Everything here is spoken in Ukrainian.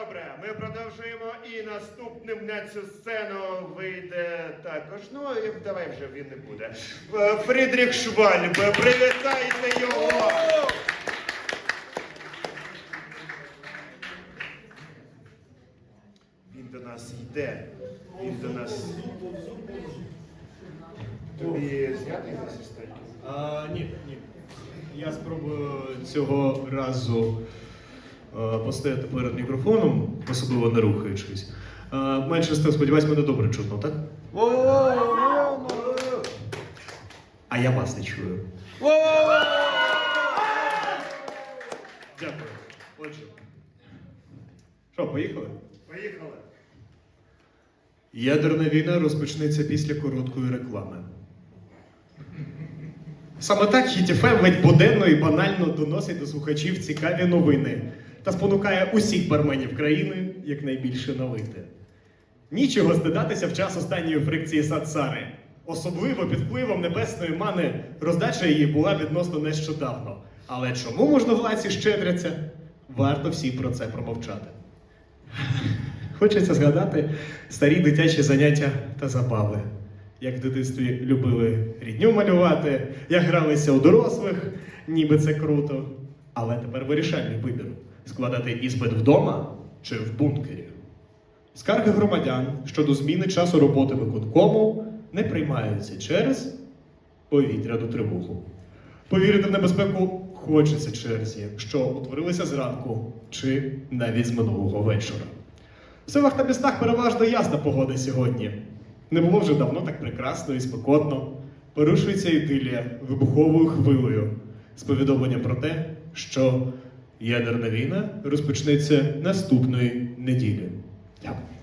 Добре, ми продовжуємо і наступним на цю сцену вийде також. Ну, і давай вже він не буде. Е, Фрідріх Швальб, привітайте його! Він до нас йде. Він до нас. Тобі зняти з історії? Ні, ні. Я спробую цього разу постояти перед мікрофоном, особливо не рухаючись. Е, менше з тим, сподіваюсь, мене добре чутно, так? А я вас не чую. Дякую. Отже. Що, поїхали? Поїхали. Ядерна війна розпочнеться після короткої реклами. Саме так HitFM ледь буденно і банально доносить до слухачів цікаві новини та спонукає усіх барменів країни якнайбільше налити. Нічого здидатися в час останньої фрикції Сацари. Особливо під впливом небесної мани роздача її була відносно нещодавно. Але чому можновладці щедряться? Варто всі про це промовчати. Хочеться згадати старі дитячі заняття та забави. Як в дитинстві любили рідню малювати, як гралися у дорослих, ніби це круто. Але тепер вирішальний вибір складати іспит вдома чи в бункері. Скарги громадян щодо зміни часу роботи виконкому не приймаються через повітряну тривогу. Повірити в небезпеку хочеться через що утворилися зранку чи навіть з минулого вечора. В селах та містах переважно ясна погода сьогодні. Не було вже давно так прекрасно і спекотно. Порушується ідилія вибуховою хвилею з повідомленням про те, що Ядерна війна розпочнеться наступної неділі. Дякую.